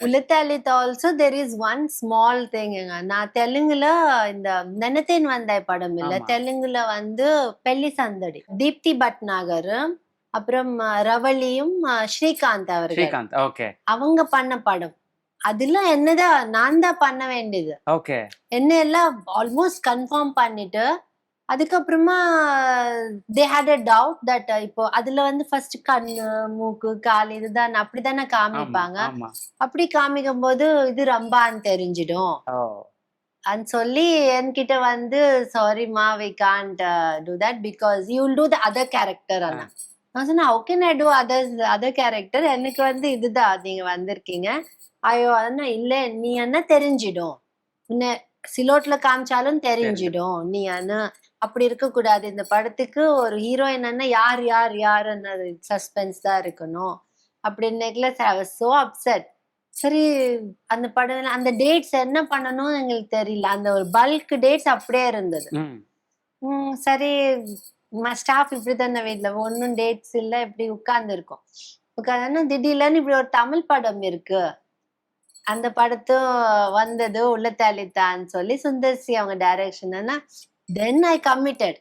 உளுத்தாலித் also there is one small திங்குங்க நான் தெலுங்குல இந்த நெனத்தேன் வந்தாய் படம் இல்ல. தெலுங்குல வந்து பெல்லி சந்தடி தீப்தி பட்நாகர் அப்புறம் ரவளியும் ஸ்ரீகாந்த் அவர்கள். அவங்க பண்ண படம். அதுல என்னதான் நான் தான் பண்ண வேண்டியது. என்ன எல்லாம் ஆல்மோஸ்ட் கன்ஃபார்ம் பண்ணிட்டு அதுக்கப்புறமா they had a doubt that இப்போ அதுல வந்து ஃபர்ஸ்ட் கண்ணு மூக்கு கால் இதுதான் அப்படிதானே காமிப்பாங்க. அப்படி காமிக்கும் போது இது ரம்பான்னு தெரிஞ்சிடும். and சொல்லி என்கிட்ட வந்து சாரிமா we can't do that because you will do the other character ஆனா நான் சொன்னேன் ஓகே நான் டூ அதர் அதர் கேரக்டர் எனக்கு வந்து இதுதான் நீங்க வந்திருக்கீங்க. ஐயோ அண்ணா இல்ல நீ என்ன தெரிஞ்சிடும். உன்னை சிலோட்ல காமிச்சாலும் தெரிஞ்சிடும். நீ அண்ணா அப்படி இருக்க கூடாது இந்த படத்துக்கு ஒரு ஹீரோயின் என்ன யார் யார் யாருன்னு சஸ்பென்ஸ் தான் இருக்கணும். அப்படின்னு சோ அப்செட் சரி அந்த படம் அந்த டேட்ஸ் என்ன பண்ணணும் எங்களுக்கு தெரியல. அந்த ஒரு பல்க் டேட்ஸ் அப்படியே இருந்தது. ம். ம், சரி ஸ்டாஃப் இப்படி தானே வீட்டுல ஒன்னும் டேட்ஸ் இல்ல. இப்படி உட்கார்ந்து இருக்கோம் உட்கார்ந்து திடீர்னு இப்படி ஒரு தமிழ் படம் இருக்கு. அந்த படத்தும் வந்தது உள்ள தலித்தான்னு சொல்லி சுந்தர்சி அவங்க டைரக்ஷன் தென் ஐ கமிட்டட்